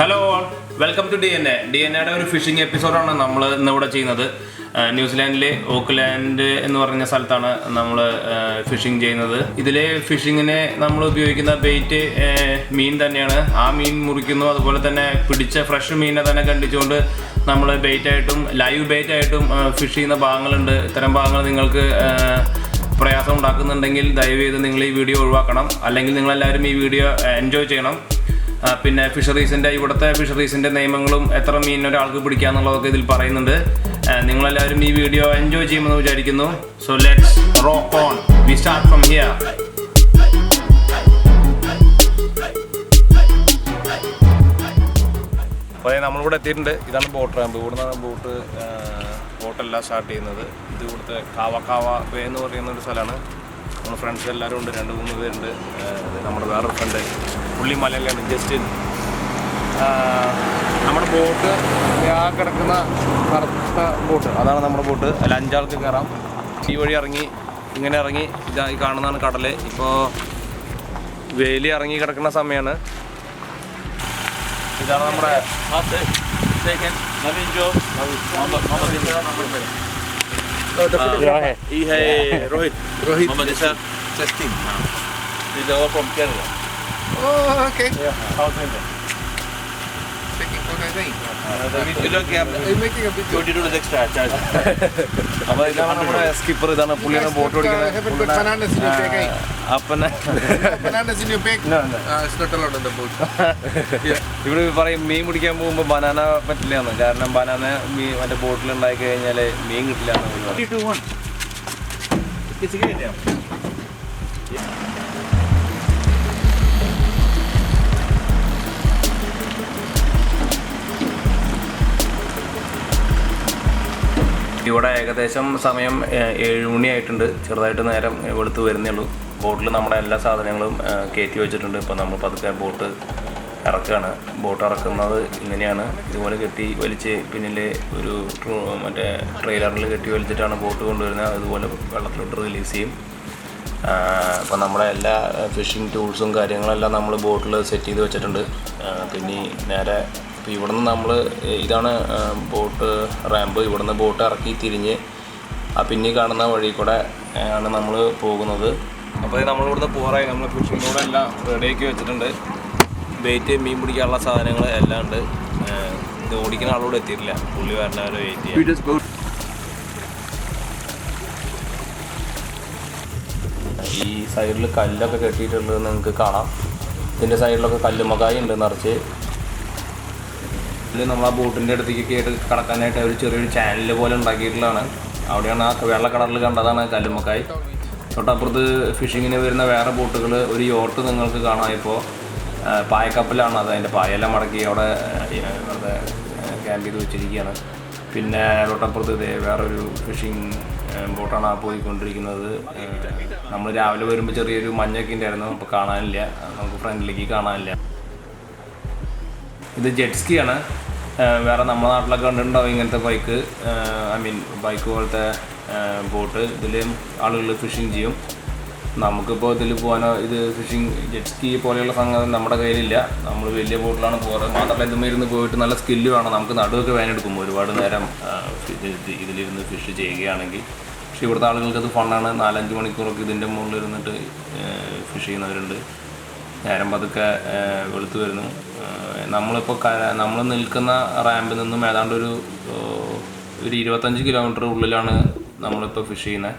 Hello welcome to D N A D N എയുടെ ഒരു phishing എപ്പിസോഡാണ് നമ്മൾ ഇന്നിവിടെ ചെയ്യുന്നത്. ന്യൂസിലാൻഡിലെ ഓക്ക്ലാൻഡ് എന്ന് പറഞ്ഞ സ്ഥലത്താണ് നമ്മൾ ഫിഷിംഗ് ചെയ്യുന്നത്. ഇതിലെ ഫിഷിങ്ങിന് നമ്മൾ ഉപയോഗിക്കുന്ന ബെയ്റ്റ് മീൻ തന്നെയാണ്. ആ മീൻ മുറിക്കുന്നു. അതുപോലെ തന്നെ പിടിച്ച ഫ്രഷ് മീനെ തന്നെ കണ്ടിച്ചുകൊണ്ട് നമ്മൾ ബെയ്റ്റായിട്ടും ലൈവ് ബെയ്റ്റായിട്ടും ഫിഷ് ചെയ്യുന്ന ഭാഗങ്ങളുണ്ട്. ഇത്തരം ഭാഗങ്ങൾ നിങ്ങൾക്ക് പ്രയാസം ഉണ്ടാക്കുന്നുണ്ടെങ്കിൽ ദയവ് ചെയ്ത് നിങ്ങൾ ഈ വീഡിയോ ഒഴിവാക്കണം. അല്ലെങ്കിൽ നിങ്ങളെല്ലാവരും ഈ വീഡിയോ എൻജോയ് ചെയ്യണം. പിന്നെ ഫിഷറീസിന്റെ ഇവിടുത്തെ ഫിഷറീസിന്റെ നിയമങ്ങളും എത്ര മീൻ ഒരാൾക്ക് പിടിക്കാന്നുള്ളതൊക്കെ ഇതിൽ പറയുന്നുണ്ട്. നിങ്ങളെല്ലാവരും ഈ വീഡിയോ എൻജോയ് ചെയ്യുമെന്ന് വിചാരിക്കുന്നു. So let's rock on we start from here അപ്പോൾ നമ്മളിവിടെ എത്തിയിട്ടുണ്ട്. ഇതാണ് ബോട്ട് റാമ്പ് ഇവിടെ നിന്നാണ് ബോട്ട് ബോട്ടെല്ലാം സ്റ്റാർട്ട് ചെയ്യുന്നത്. ഇത് ഇവിടുത്തെ കാവ വേ എന്ന് പറയുന്ന ഒരു സ്ഥലമാണ്. നമ്മുടെ ഫ്രണ്ട്സ് എല്ലാവരും ഉണ്ട് രണ്ട് മൂന്ന് പേരുണ്ട് നമ്മുടെ വേറൊരു ഫ്രണ്ട് പുള്ളി മലയിലാണ് ജസ്റ്റിൻ നമ്മുടെ ബോട്ട് ആ കിടക്കുന്ന കറുത്ത ബോട്ട് അതാണ് നമ്മുടെ ബോട്ട് അതിൽ അഞ്ചാൾക്ക് കയറാം ഈ വഴി ഇറങ്ങി ഇങ്ങനെ ഇറങ്ങി ഇതായി കാണുന്നതാണ് കടൽ ഇപ്പോൾ വേലി ഇറങ്ങി കിടക്കുന്ന സമയമാണ് ഇതാണ് നമ്മുടെ to je dobrý I hej, Rohit. Rohit. Máme desa cesty. Ty jde okolo Kerala. Oh, okay. Yeah, how's it? അപ്പൊ ഇതാണ് നമ്മുടെ സ്കിപ്പർ ഇതാണ് പുള്ളിയാണ് ബോട്ട്? അപ്പനെ. ഇവിടെ പറയും മീൻ പിടിക്കാൻ പോകുമ്പോൾ ബനാന പറ്റില്ല എന്ന് കാരണം ബനാന മീൻ മറ്റേ ബോട്ടിൽ ഉണ്ടായി കഴിഞ്ഞാൽ മീൻ കിട്ടില്ല എന്ന് പറയും. ഇവിടെ ഏകദേശം സമയം ഏഴ് മണിയായിട്ടുണ്ട്. ചെറുതായിട്ട് നേരം എടുത്ത് വരുന്നേ ഉള്ളൂ. ബോട്ടിൽ നമ്മുടെ എല്ലാ സാധനങ്ങളും കയറ്റി വെച്ചിട്ടുണ്ട്. ഇപ്പോൾ നമ്മൾ പതുക്കെ ബോട്ട് ഇറക്കുകയാണ് ബോട്ട് ഇറക്കുന്നത് ഇങ്ങനെയാണ്. ഇതുപോലെ കെട്ടി വലിച്ച് പിന്നിൽ ഒരു മറ്റേ ട്രെയിലറിൽ കെട്ടി വലിച്ചിട്ടാണ് ബോട്ട് കൊണ്ടുവരുന്നത്. അതുപോലെ വെള്ളത്തിലോട്ട് റിലീസ് ചെയ്യും. അപ്പോൾ നമ്മുടെ എല്ലാ ഫിഷിംഗ് ടൂൾസും കാര്യങ്ങളെല്ലാം നമ്മൾ ബോട്ടിൽ സെറ്റ് ചെയ്ത് വെച്ചിട്ടുണ്ട്. പിന്നെ നേരെ ഇപ്പോൾ ഇവിടുന്ന് നമ്മൾ ഇതാണ് ബോട്ട് റാമ്പ്. ഇവിടുന്ന് ബോട്ട് ഇറക്കി തിരിഞ്ഞ് ആ പിന്നെ കാണുന്ന വഴി കൂടെ ആണ് നമ്മൾ പോകുന്നത്. അപ്പോൾ നമ്മൾ ഇവിടുന്ന് പോറായി നമ്മൾ ഫിഷിംഗ് ബോർഡ് എല്ലാം റെഡിയാക്കി വെച്ചിട്ടുണ്ട്. ബെയ്റ്റ് മീൻ പിടിക്കാനുള്ള സാധനങ്ങൾ എല്ലാം ഉണ്ട്. ഇത് ഓടിക്കുന്ന ആളോട് എത്തിയിട്ടില്ല. പുള്ളി വരണവരെ വെയിറ്റ് ചെയ്യാം. ഈ സൈഡിൽ കല്ലൊക്കെ കെട്ടിയിട്ടുള്ളത് നിങ്ങൾക്ക് കാണാം. ഇതിന്റെ സൈഡിലൊക്കെ കല്ലുമക്കായി ഉണ്ട് നിറച്ച്. ഇതിൽ നമ്മൾ ആ ബോട്ടിന്റെ അടുത്തേക്ക് കയറി കടക്കാനായിട്ട് ഒരു ചെറിയൊരു ചാനൽ പോലെ ഉണ്ടാക്കിയിട്ടുള്ളതാണ്. അവിടെയാണ് ആ വെള്ള കളറിൽ കണ്ടതാണ് കല്ലുമക്കായി തൊട്ടപ്പുറത്ത് ഫിഷിങ്ങിന് വരുന്ന വേറെ ബോട്ടുകൾ ഒരു യോട്ട് നിങ്ങൾക്ക് കാണാം ഇപ്പോൾ പായക്കപ്പലാണ് അത് അതിന്റെ പായെല്ലാം മടക്കി അവിടെ ക്യാമ്പ് ചെയ്ത് വെച്ചിരിക്കുകയാണ് പിന്നെ തൊട്ടപ്പുറത്ത് ഇതേ വേറൊരു ഫിഷിംഗ് ബോട്ടാണ് ആ പോയിക്കൊണ്ടിരിക്കുന്നത്. നമ്മൾ രാവിലെ വരുമ്പോൾ ചെറിയൊരു മഞ്ഞൊക്കെ ഉണ്ടായിരുന്നു അപ്പോൾ കാണാനില്ല. നമുക്ക് ഫ്രണ്ടിലേക്ക് കാണാനില്ല. ഇത് ജെറ്റ് സ്കിയാണ് വേറെ നമ്മുടെ നാട്ടിലൊക്കെ കണ്ടിട്ടുണ്ടാവും ഇങ്ങനത്തെ ബൈക്ക് ഐ മീൻ ബൈക്ക് പോലത്തെ ബോട്ട് ഇതിൽ ആളുകൾ ഫിഷിങ് ചെയ്യും. നമുക്കിപ്പോൾ ഇതിൽ പോകാനോ ഇത് ഫിഷിങ് ജെറ്റ് സ്കീ പോലെയുള്ള സംഗതി നമ്മുടെ കയ്യിലില്ല. നമ്മൾ വലിയ ബോട്ടിലാണ് പോകാറ് മാത്രമല്ല ഇതുമ്മ ഇരുന്ന് പോയിട്ട് നല്ല സ്കില്ല് വേണം. നമുക്ക് നടുവൊക്കെ വേനെടുക്കും ഒരുപാട് നേരം ഇതിലിരുന്ന് ഫിഷ് ചെയ്യുകയാണെങ്കിൽ. പക്ഷേ ഇവിടുത്തെ ആളുകൾക്ക് അത് ഫണ്ണാണ് നാലഞ്ച് മണിക്കൂറൊക്കെ ഇതിന്റെ മുകളിൽ ഇരുന്നിട്ട് ഫിഷ് ചെയ്യുന്നവരുണ്ട്. നേരം പതുക്കെ വെളുത്തു വരുന്നു. നമ്മളിപ്പോൾ നമ്മൾ നിൽക്കുന്ന റാമ്പിൽ നിന്നും ഏതാണ്ട് ഒരു ഒരു ഇരുപത്തഞ്ച് കിലോമീറ്റർ ഉള്ളിലാണ് നമ്മളിപ്പോൾ ഫിഷ് ചെയ്യുന്നത്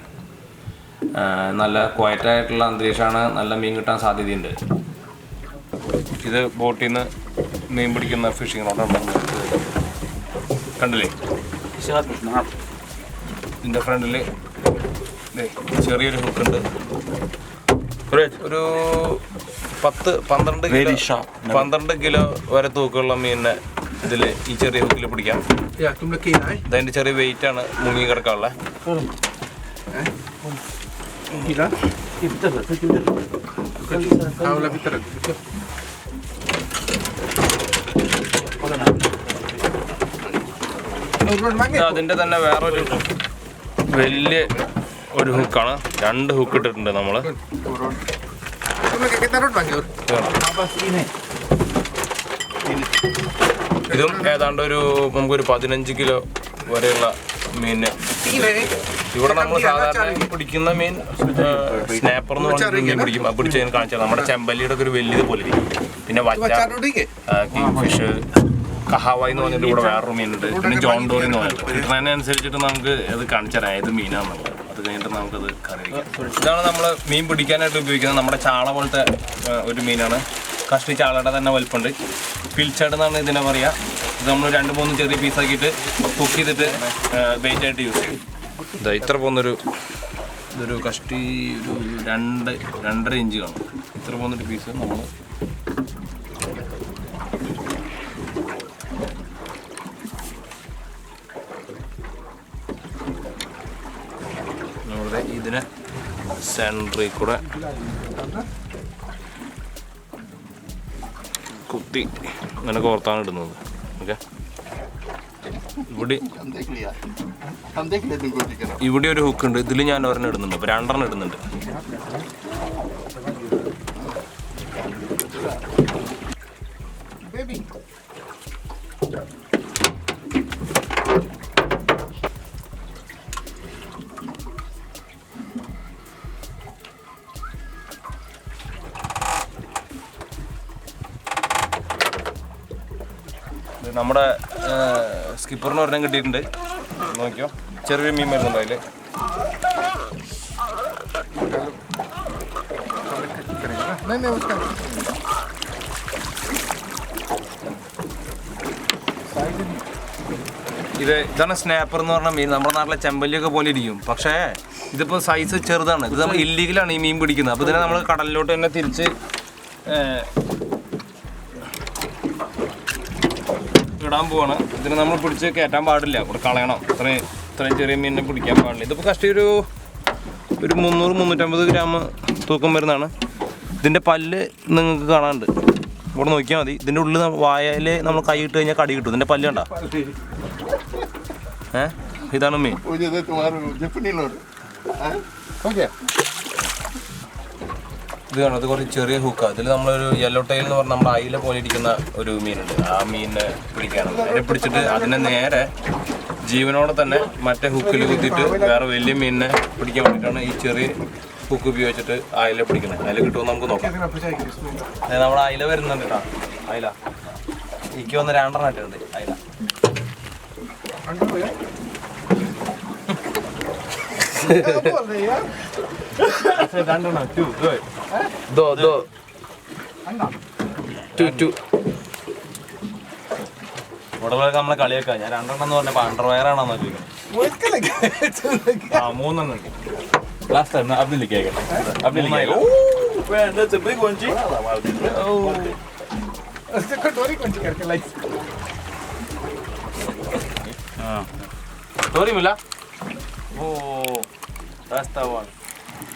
നല്ല ക്വയറ്റായിട്ടുള്ള അന്തരീക്ഷമാണ് നല്ല മീൻ കിട്ടാൻ സാധ്യതയുണ്ട്. ഇത് ബോട്ടിൽ നിന്ന് മീൻ പിടിക്കുന്ന ഫിഷിംഗ് റോഡാണ് കണ്ടില്ലേ? ഇതിന്റെ ഫ്രണ്ടിൽ ചെറിയൊരു ഹുക്കുണ്ട് ഒരു പത്ത് പന്ത്രണ്ട് കിലോ പന്ത്രണ്ട് കിലോ വരെ തൂക്കമുള്ള മീനിനെ ഇതിൽ ഈ ചെറിയ ഹുക്കിൽ പിടിക്കാം. അതിന്റെ. ചെറിയ വെയിറ്റ് ആണ് മുങ്ങി കിടക്കാനുള്ള. അതിന്റെ തന്നെ വേറൊരു വലിയ ഒരു ഹുക്കാണ് രണ്ട് ഹുക്ക് ഇട്ടിട്ടുണ്ട് നമ്മൾ ഇതും ഏതാണ്ട് ഒരു നമുക്ക് ഒരു പതിനഞ്ച് കിലോ വരെയുള്ള മീന് ഇവിടെ നമ്മൾ സാധാരണ പിടിക്കുന്ന മീൻ സ്നാപ്പർ എന്ന് പറഞ്ഞ മീൻ പിടിക്കും. അത് പിടിച്ച് ഞാൻ കാണിച്ചാൽ നമ്മുടെ ചെമ്പല്ലിയുടെ ഒക്കെ ഒരു വലിയത് പോലെ ഇരിക്കും. പിന്നെ ഫിഷ് കഹാവായി എന്ന് പറഞ്ഞിട്ട് ഇവിടെ വേറൊരു മീനുണ്ട്. പിന്നെ ജോൺ ഡോറി എന്ന് പറഞ്ഞിട്ട്. കിട്ടുന്നതിനനുസരിച്ചിട്ട് നമുക്ക് അത് കാണിച്ചു തരാം. ഏത് മീനാന്നുള്ളത് കഴിഞ്ഞിട്ട് നമുക്കത് കറി ഇതാണ് നമ്മൾ മീൻ പിടിക്കാനായിട്ട് ഉപയോഗിക്കുന്നത്. നമ്മുടെ ചാള പോലത്തെ ഒരു മീനാണ്. കഷ്ടി ചാളയുടെ തന്നെ വലുപ്പമുണ്ട് പിൽച്ചട് എന്നാണ് ഇതിനെ പറയുക ഇത് നമ്മൾ രണ്ട് മൂന്ന് ചെറിയ പീസാക്കിയിട്ട് കുക്ക് ചെയ്തിട്ട് വെയിറ്റ് ആയിട്ട് യൂസ് ചെയ്യും. ഇതാ ഇത്ര പോകുന്നൊരു ഇതൊരു കഷ്ടി ഒരു രണ്ട് രണ്ടര ഇഞ്ച് കാണും. ഇത്ര പോകുന്നൊരു പീസ് നമ്മൾ സെൻട്രിൽ കൂടെ. കുത്തി അങ്ങനെ കോർത്താണ് ഇടുന്നത്. ഓക്കെ. ഇവിടെ ഇവിടെ ഒരു ഹുക്ക് ഉണ്ട്. ഇതിൽ ഞാൻ ഒരെണ്ണം ഇടുന്നുണ്ട്. അപ്പൊ രണ്ടെണ്ണം ഇടുന്നുണ്ട്. ഇത് സ്കിപ്പറിന് ഒരെണ്ണം കിട്ടിയിട്ടുണ്ട്. നോക്കിയോ? ചെറിയ മീൻ വരുന്നുണ്ടോ അതിൽ ഇത് ഇതാണ് സ്നാപ്പർ എന്ന് പറഞ്ഞ മീൻ നമ്മുടെ നാട്ടിലെ ചെമ്പല്ലിയൊക്കെ പോലെ ഇരിക്കും. പക്ഷേ ഇതിപ്പോ സൈസ് ചെറുതാണ്. ഇത് നമ്മൾ ഇല്ലീഗലാണ് ഈ മീൻ പിടിക്കുന്നത്. അപ്പോൾ ഇതിനെ നമ്മൾ കടലിലോട്ട് തന്നെ തിരിച്ച് ഏഹ്, ഇടാൻ പോവാണ്. ഇതിനെ നമ്മൾ പിടിച്ച് കയറ്റാൻ പാടില്ല. ഇവിടെ കളയണം. ഇത്രയും ഇത്രയും ചെറിയ മീനിനെ പിടിക്കാൻ പാടില്ല. ഇതിപ്പോൾ കഷ്ടി ഒരു ഒരു മുന്നൂറ് മുന്നൂറ്റമ്പത് ഗ്രാം തൂക്കം വരുന്നതാണ്. ഇതിന്റെ പല്ല് നിങ്ങൾക്ക് കാണാനുണ്ട്. ഇവിടെ നോക്കിയാൽ മതി. ഇതിന്റെ ഉള്ളിൽ വായയിൽ നമ്മൾ കൈ ഇട്ട് കഴിഞ്ഞാൽ കടി കിട്ടും. ഇതിന്റെ പല്ല് കണ്ട? ഏ? ഇതാണ് മീൻ. ഇത് കാണും ഇത് കുറച്ച് ചെറിയ ഹുക്ക ഇതിൽ നമ്മളൊരു യെല്ലോ ടൈൽ എന്ന് പറഞ്ഞാൽ നമ്മുടെ അയില പോലെ ഇരിക്കുന്ന ഒരു മീനുണ്ട്. ആ മീനിനെ പിടിക്കാണ് അതിനെ പിടിച്ചിട്ട് അതിനെ നേരെ ജീവനോടെ തന്നെ മറ്റേ ഹുക്കിൽ കുത്തിയിട്ട് വേറെ വലിയ മീനിനെ പിടിക്കാൻ വേണ്ടിയിട്ടാണ് ഈ ചെറിയ ഹുക്ക് ഉപയോഗിച്ചിട്ട് അയില പിടിക്കുന്നത്. അയില കിട്ടുമെന്ന് നമുക്ക് നോക്കാം. അതായത് നമ്മുടെ അയില വരുന്നുണ്ട് കേട്ടോ. അയില. എനിക്ക് വന്ന് രണ്ടെണ്ണം I said Dandana, two, good. Do, do. Two, two. ഇവിടെയുള്ളവർക്ക് നമ്മളെ കളിയാക്കാം. ഞാൻ രണ്ടെണ്ണം എന്ന് പറഞ്ഞപ്പോ അണ്ടർവെയർ ആണെന്ന് ചോദിക്കുന്നത് ആ മൂന്നെണ്ണം ലാസ്റ്റ് ടൈം അബ്ദുലിക്ക് ആയിക്കട്ടെ. അബ്ദുലിക്ക് ആയിക്കോട്ടെ. ടോറിമില്ല ഓ രാസ്താവാണ്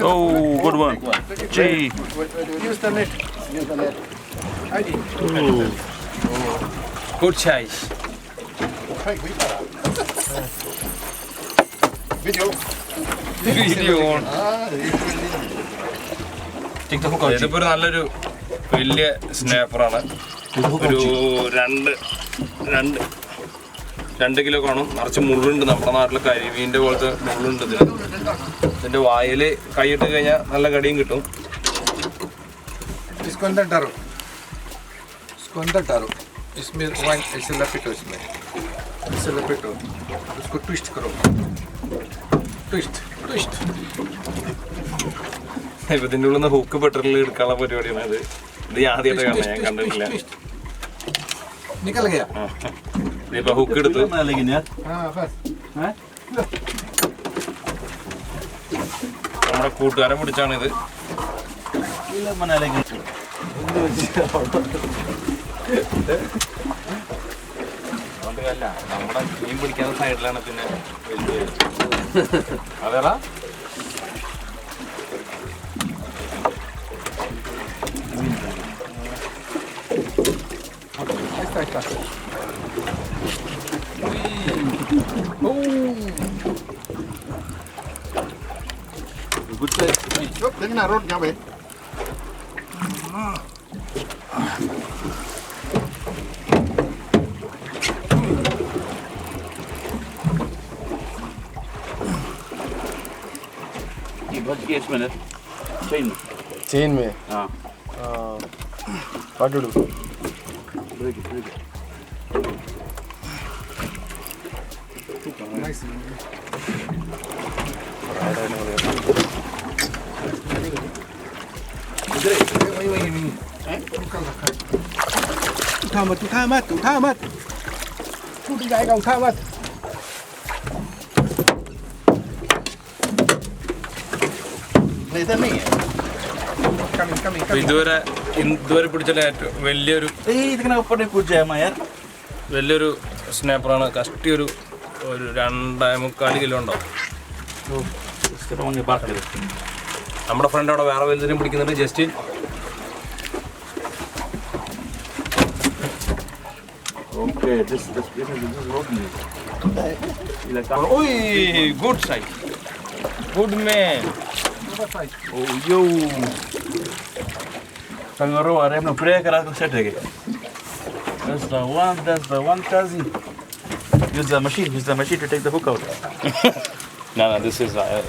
Oh, good one. Gee. Use the net. Use the net. Ooh. Good chase. Video. Video on. ഇതിപ്പോ നല്ലൊരു വലിയ സ്നേപ്പറാണ് ഒരു രണ്ട് രണ്ട് രണ്ട് കിലോ കാണും നിറച്ച് മുള്ളുണ്ട് നമ്മുടെ നാട്ടിലെ കരിമീൻ്റെ പോലത്തെ മുള്ളുണ്ട് ഇതിന് ഇതിന്റെ വായിൽ കൈയിട്ട് കഴിഞ്ഞാൽ നല്ല കടിയും കിട്ടും इसको अंदर डालो इसको अंदर डालो इसमें वाइन ऐसे लपेटो इसमें ऐसे लपेटो उसको ट्विस्ट करो ट्विस्ट ट्विस्ट ഇപ്പൊ ഇതിന്റെ ഉള്ളിൽ നിന്ന് ഹുക്ക് പെട്രോളിൽ എടുക്കാനുള്ള പരിപാടിയാണ് ഇത് ഇത് ഞാൻ ആദ്യമായിട്ട് കാണാം ഞാൻ കണ്ടിട്ടില്ല निकल गया ആ. ഇതിപ്പോ ഹുക്ക് എടുത്തു हाँ बस നമ്മുടെ കൂട്ടുകാരെ പിടിച്ചാണിത് Ila mana lagi? അതുകൊണ്ട് അല്ല നമ്മുടെ മീൻ പിടിക്കുന്ന സൈഡിലാണ് പിന്നെ വലിയ അതേടാ sucker. Whee! Good place. Hey, look, look at that road now, eh? Chain में चेन में हाँ पकड़ू Böyle böyle. Tu khamat, tu khamat, tu khamat. Tu đi gái đồng khamat. Đây thế này. ഇതുവരെ ഇതുവരെ പിടിച്ചില്ല ഏറ്റവും വലിയൊരു വലിയൊരു സ്നാപ്പറാണ്. കഷ്ടി ഒരു ഒരു രണ്ടേ മുക്കാൽ കിലോ ഉണ്ടാവും നമ്മുടെ ഫ്രണ്ട് അവിടെ വേറെ വലുതിനും പിടിക്കുന്നുണ്ട്. Justin. Good this this this is not Kangaro arem no pre kara ko set lagi That's the one that's the one cousin Use the machine use the machine to take the hook out No, no, this is uh,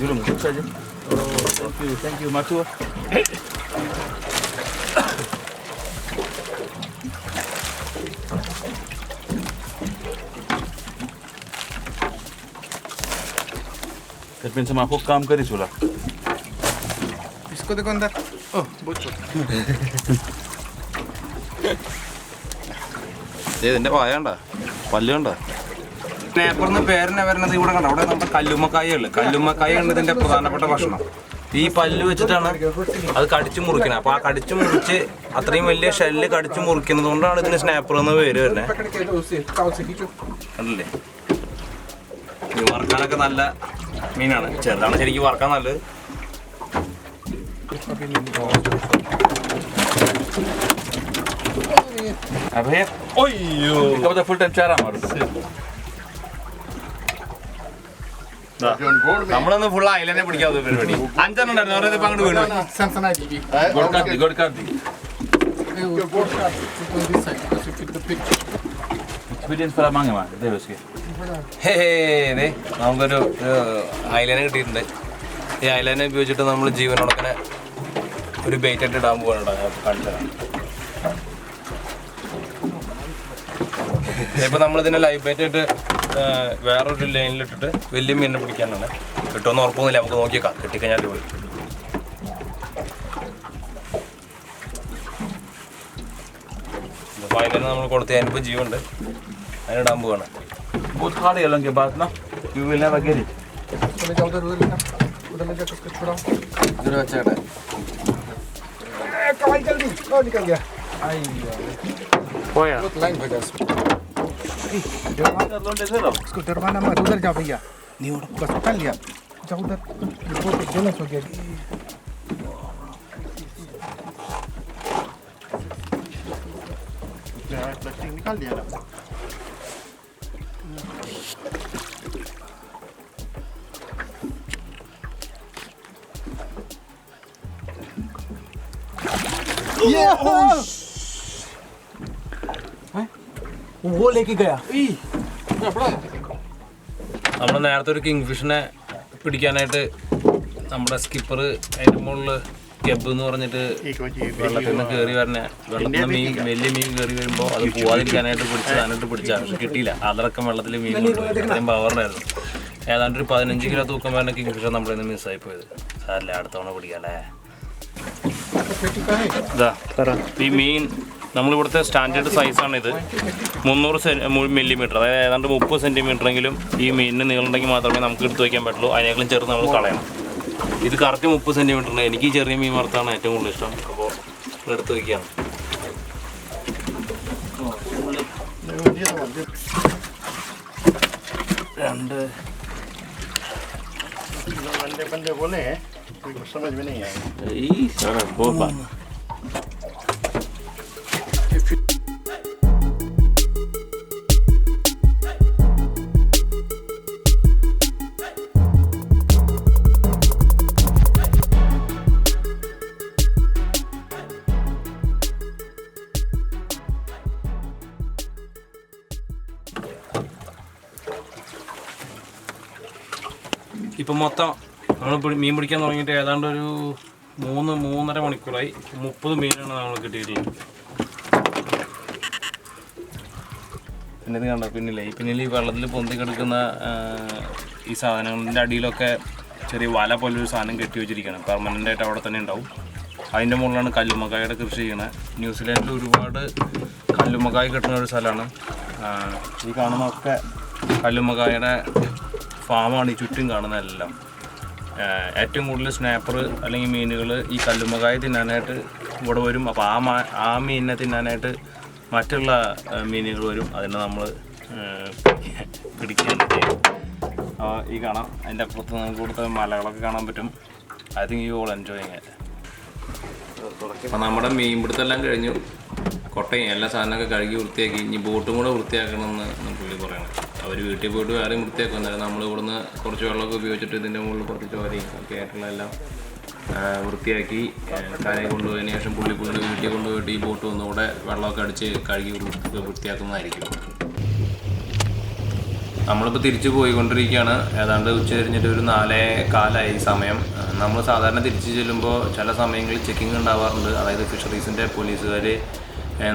Julum hook saja Oh thank you thank you Matua means sama hook काम करी सुला इसको देखो अंदर Oh, പോയി ഏ പേപ്പറിന് പേരെന്നെ വരണത് ഇവിടെ കണ്ട? അവിടെ നമ്മുടെ കല്ലുമ്മക്കായുള്ള കല്ലുമ്മക്കായാണ് ഇതിന്റെ പ്രധാനപ്പെട്ട ഭക്ഷണം. ഈ പല്ല് വെച്ചിട്ടാണ് അത് കടിച്ചു മുറിക്കുന്നത് അപ്പൊ ആ കടിച്ചു മുറിച്ച് അത്രയും വലിയ ഷെല്ല് കടിച്ചു മുറിക്കുന്നത് കൊണ്ടാണ് ഇതിന് സ്നാപ്പർ എന്ന പേര് വരുന്നത് അല്ലേ വറക്കാനൊക്കെ നല്ല മീനാണ്. ചെറുതാണ് ശരിക്കും വറക്കാൻ നല്ലത്. അഭയ? അയ്യോ. ഇതൊക്കെ ഫുൾ ടൈം ചേരാൻ പാടും നമ്മളൊന്നും ഫുൾ അയലനെ പിടിക്കാത്ത പരിപാടി? അഞ്ചെണ്ണുണ്ടായിരുന്നു അവരെ ഇപ്പൊ അങ്ങോട്ട് വീണു. കൊടുക്കാത്തി കൊടുക്കാത്തി എക്സ്പീരിയൻസ് പറയാൻ മാങ്ങ വേണ്ട ദൈവസ്ക്ക് ഹേ ഹേ നമുക്കൊരു ഐലൈന കിട്ടിയിട്ടുണ്ട്. ഈ ഐലന ഉപയോഗിച്ചിട്ട് നമ്മൾ ജീവനോടക്കനെ ഒരു ബെയ്റ്റ് ആയിട്ട് ഇടാൻ പോകാനുണ്ടോ ഞാൻ കാണിച്ചതാണ് ഇപ്പൊ നമ്മൾ ഇതിനെ ലൈവ് ബൈറ്റ് ആയിട്ട് ആ, വേറൊരു ലൈനിലിട്ടിട്ട് വലിയ മീനിനെ പിടിക്കാനാണ് കിട്ടുമെന്ന് ഉറപ്പൊന്നുമില്ല നമുക്ക് നോക്കിയേക്കാം കിട്ടിക്കഴിഞ്ഞാൽ പോയി അപ്പോൾ അതിന് നമ്മൾ കൊടുത്ത് അതിനിപ്പോൾ ജീവുണ്ട് അതിനിടാൻ പോവാണ് बहुत खाली है लंग के बाद ना you will never get it छोड़ा। गिरा चढ़ा। कमाई जल्दी और निकल गया? आई होया लाइन भगा उसको डरवाना मत उधर जा भैया। नहीं उड़ बस पकड़ लिया। जा उधर। वो तो गलत हो गया निकाल दिया ना वो लेके गया നമ്മൾ നേരത്തെ ഒരു കിങ് ഫിഷിനെ പിടിക്കാനായിട്ട് നമ്മുടെ സ്കിപ്പർ അതിൻ്റെ മുകളിൽ കെബ് എന്ന് പറഞ്ഞിട്ട് एक बजे വെള്ളത്തിൽ നിന്ന് കയറി വരണ വെള്ളത്തിൽ നിന്ന് മീൻ വലിയ മീൻ കയറി വരുമ്പോൾ അത് പോവാതിരിക്കാനായിട്ട് പിടിച്ച് അതിനിട്ട് പിടിച്ചാൽ പക്ഷെ കിട്ടിയില്ല അതിറക്കം വെള്ളത്തിൽ മീൻ കൊണ്ടുപോയി അത്രയും പവറിനായിരുന്നു ഏതാണ്ട് ഒരു പതിനഞ്ച് കിലോ തൂക്കം വരുന്ന കിങ് ഫിഷർ നമ്മുടെ നിന്ന് മിസ്സായി പോയത് സാറില്ല അടുത്ത തവണ പിടിക്കാല്ലേ पेटी का है ഇതാ ഈ മീൻ നമ്മളിവിടുത്തെ സ്റ്റാൻഡേർഡ് സൈസാണ് ഇത് മുന്നൂറ് മില്ലിമീറ്റർ അതായത് ഏതാണ്ട് മുപ്പത് സെന്റിമീറ്ററെങ്കിലും ഈ മീനിന് നീളുണ്ടെങ്കിൽ മാത്രമേ നമുക്ക് എടുത്തു വയ്ക്കാൻ പറ്റുള്ളൂ. അതിനേക്കാളും ചെറുത് നമ്മൾ കളയണം. ഇത് കറക്റ്റ് മുപ്പത് സെന്റിമീറ്ററിന് എനിക്ക് ചെറിയ മീൻ വറുത്താണ് ഏറ്റവും കൂടുതൽ ഇഷ്ടം. അപ്പോൾ എടുത്ത് വയ്ക്കുകയാണ് രണ്ട്. बंदे Não gostava de boba. E para montar നമ്മൾ മീൻ പിടിക്കാൻ തുടങ്ങിയിട്ട് ഏതാണ്ട് ഒരു മൂന്ന് മൂന്നര മണിക്കൂറായി. മുപ്പത് മീനാണ് നമ്മൾ കിട്ടിയിട്ട് പിന്നെ ഇത് കണ്ട? പിന്നില്ലേ? പിന്നിൽ ഈ വെള്ളത്തിൽ പൊന്തി കിടക്കുന്ന ഈ സാധനങ്ങളുടെ അടിയിലൊക്കെ ചെറിയ വല പോലൊരു സാധനം കെട്ടി വെച്ചിരിക്കുകയാണ് പെർമനന്റ് ആയിട്ട് അവിടെ തന്നെ ഉണ്ടാവും. അതിന്റെ മുകളിലാണ് കല്ലുമ്മക്കായുടെ കൃഷി ചെയ്യണത് ന്യൂസിലാൻഡിൽ ഒരുപാട് കല്ലുമ്മക്കായ കിട്ടുന്ന ഒരു സ്ഥലമാണ്. ഈ കാണുന്നതൊക്കെ കല്ലുമ്മക്കായുടെ ഫാമാണ്. ഈ ചുറ്റും കാണുന്നതെല്ലാം. ഏറ്റവും കൂടുതൽ സ്നാപ്പർ അല്ലെങ്കിൽ മീനുകൾ ഈ കല്ലുമ്മക്കായ തിന്നാനായിട്ട് ഇവിടെ വരും. അപ്പോൾ ആ മാ ആ മീനിനെ തിന്നാനായിട്ട് മറ്റുള്ള മീനുകൾ വരും. അതിനെ നമ്മൾ പിടിക്കുകയാണ് ചെയ്യും അപ്പോൾ ഈ കാണാം അതിന്റെ അപ്പുറത്ത് നമുക്ക് കൊടുത്ത മലകളൊക്കെ കാണാൻ പറ്റും. I think you all enjoying it നമ്മുടെ മീൻ പിടുത്തെല്ലാം കഴിഞ്ഞു. കൊട്ടയും എല്ലാ സാധനമൊക്കെ കഴുകി വൃത്തിയാക്കി. ഇനി ബോട്ടും കൂടെ വൃത്തിയാക്കണമെന്ന് പറയണം അവർ വീട്ടിൽ പോയിട്ട് വേറെ വൃത്തിയാക്കും. എന്നാലും നമ്മൾ ഇവിടുന്ന് കുറച്ച് വെള്ളമൊക്കെ ഉപയോഗിച്ചിട്ട് ഇതിന്റെ മുകളിൽ കുറച്ച് ചോരയും ഒക്കെ ആയിട്ടുള്ള എല്ലാം വൃത്തിയാക്കി കരയെ കൊണ്ടുപോയതിന് ശേഷം പുള്ളി പുള്ളി വീട്ടിൽ കൊണ്ടുപോയിട്ട് ഈ ബോട്ട് ഒന്നുകൂടെ വെള്ളമൊക്കെ അടിച്ച് കഴുകി വൃത്തി- വൃത്തിയാക്കുന്നതായിരിക്കും. നമ്മളിപ്പോൾ തിരിച്ചു പോയിക്കൊണ്ടിരിക്കുകയാണ്. ഏതാണ്ട് ഉച്ച കഴിഞ്ഞിട്ട് ഒരു നാലേ കാലായി സമയം. നമ്മൾ സാധാരണ തിരിച്ചു ചെല്ലുമ്പോൾ ചില സമയങ്ങളിൽ ചെക്കിംഗ് ഉണ്ടാവാറുണ്ട്. അതായത് ഫിഷറീസിന്റെ പോലീസുകാർ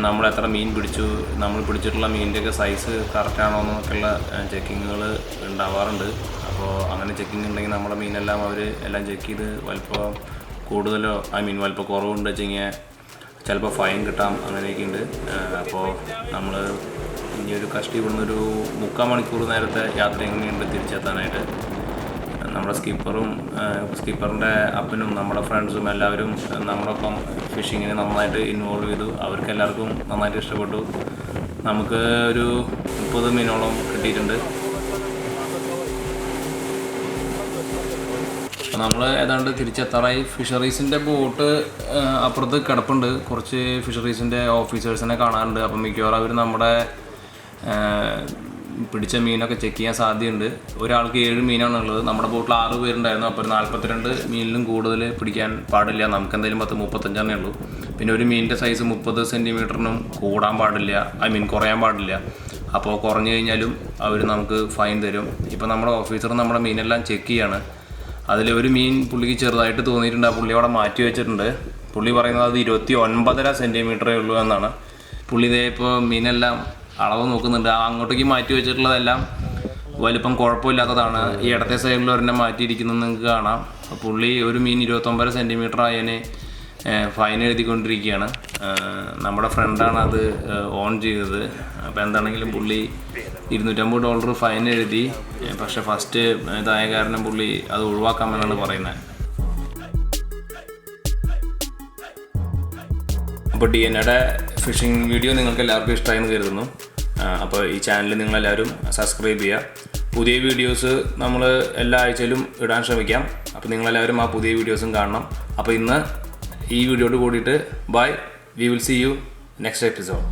നമ്മൾ എത്ര മീൻ പിടിച്ചു നമ്മൾ പിടിച്ചിട്ടുള്ള മീനിന്റെയൊക്കെ സൈസ് കറക്റ്റാണോ എന്നൊക്കെയുള്ള ചെക്കിങ്ങുകൾ ഉണ്ടാവാറുണ്ട്. അപ്പോൾ അങ്ങനെ ചെക്കിംഗ് ഉണ്ടെങ്കിൽ നമ്മുടെ മീനെല്ലാം അവർ എല്ലാം ചെക്ക് ചെയ്ത് വലിപ്പം കൂടുതലോ ഐ മീൻ വലിപ്പം കുറവുണ്ട് വെച്ച് കഴിഞ്ഞാൽ ചിലപ്പോൾ ഫൈൻ കിട്ടാം അങ്ങനെയൊക്കെ ഉണ്ട്. അപ്പോൾ നമ്മൾ ഇനി ഒരു കഷ്ടി ഇവിടുന്ന് ഒരു മുക്കാൽ മണിക്കൂർ നേരത്തെ യാത്ര എങ്ങനെയുണ്ട് തിരിച്ചെത്താനായിട്ട്? നമ്മുടെ സ്കിപ്പറും സ്കിപ്പറിന്റെ അപ്പനും നമ്മുടെ ഫ്രണ്ട്സും എല്ലാവരും നമ്മളൊപ്പം ഫിഷിങ്ങിന് നന്നായിട്ട് ഇൻവോൾവ് ചെയ്തു. അവർക്ക് എല്ലാവർക്കും നന്നായിട്ട് ഇഷ്ടപ്പെട്ടു. നമുക്ക് ഒരു മുപ്പത് മീനോളം കിട്ടിയിട്ടുണ്ട്. നമ്മൾ ഏതാണ്ട് തിരിച്ചെത്താറായി. ഫിഷറീസിന്റെ ബോട്ട് അപ്പുറത്ത് കിടപ്പുണ്ട്. കുറച്ച് ഫിഷറീസിന്റെ ഓഫീസേഴ്സിനെ കാണാറുണ്ട്. അപ്പം മിക്കവാറും അവർ നമ്മുടെ പിടിച്ച മീനൊക്കെ ചെക്ക് ചെയ്യാൻ സാധ്യതയുണ്ട്. ഒരാൾക്ക് ഏഴ് മീനാണ് ഉള്ളത് നമ്മുടെ ബോട്ടിൽ ആറ് പേരുണ്ടായിരുന്നു. അപ്പോൾ ഒരു നാൽപ്പത്തിരണ്ട് മീനിലും കൂടുതൽ പിടിക്കാൻ പാടില്ല. നമുക്ക് എന്തായാലും പത്ത് മുപ്പത്തഞ്ചെണ്ണേ ഉള്ളൂ. പിന്നെ ഒരു മീനിന്റെ സൈസ് മുപ്പത് സെന്റിമീറ്ററിനും കൂടാൻ പാടില്ല. ഐ മീൻ കുറയാൻ പാടില്ല. അപ്പോൾ കുറഞ്ഞു കഴിഞ്ഞാലും അവർ നമുക്ക് ഫൈൻ തരും. ഇപ്പോൾ നമ്മുടെ ഓഫീസർ നമ്മുടെ മീനെല്ലാം ചെക്ക് ചെയ്യാണ്. അതിൽ ഒരു മീൻ പുള്ളിക്ക് ചെറുതായിട്ട് തോന്നിയിട്ടുണ്ട്. ആ പുള്ളി അവിടെ മാറ്റി വെച്ചിട്ടുണ്ട്. പുള്ളി പറയുന്നത് അത് ഇരുപത്തി ഒൻപതര സെന്റിമീറ്ററേ ഉള്ളൂ എന്നാണ്. പുള്ളി ഇതേ ഇപ്പോൾ മീനെല്ലാം അളവ് നോക്കുന്നുണ്ട്. അങ്ങോട്ടേക്ക് മാറ്റി വെച്ചിട്ടുള്ളതെല്ലാം വലിപ്പം കുഴപ്പമില്ലാത്തതാണ്. ഈ ഇടത്തെ സൈഡിൽ ഒരെണ്ണം മാറ്റിയിരിക്കുന്നത് നിങ്ങൾക്ക് കാണാം. പുള്ളി ഒരു മീൻ ഇരുപത്തൊമ്പത് സെന്റിമീറ്റർ ആയതിന് ഫൈൻ എഴുതിക്കൊണ്ടിരിക്കുകയാണ്. നമ്മുടെ ഫ്രണ്ടാണ് അത് ഓൺ ചെയ്തത്. അപ്പോൾ എന്താണെങ്കിലും പുള്ളി ഇരുന്നൂറ്റമ്പത് ഡോളർ ഫൈൻ എഴുതി. പക്ഷേ ഫസ്റ്റ് ഇതായ കാരണം പുള്ളി അത് ഒഴിവാക്കാമെന്നാണ് പറയുന്നത്. അപ്പോൾ ഡി എൻ എയുടെ ഫിഷിംഗ് വീഡിയോ നിങ്ങൾക്ക് എല്ലാവർക്കും ഇഷ്ടമായെന്ന് കരുതുന്നു. അപ്പോൾ ഈ ചാനൽ നിങ്ങളെല്ലാവരും സബ്സ്ക്രൈബ് ചെയ്യുക. പുതിയ വീഡിയോസ് നമ്മൾ എല്ലാ ആഴ്ചയിലും ഇടാൻ ശ്രമിക്കാം. അപ്പോൾ നിങ്ങളെല്ലാവരും ആ പുതിയ വീഡിയോസും കാണണം. അപ്പോൾ ഇന്ന് ഈ വീഡിയോയോട് കൂടിയിട്ട് bye. We will see you next episode.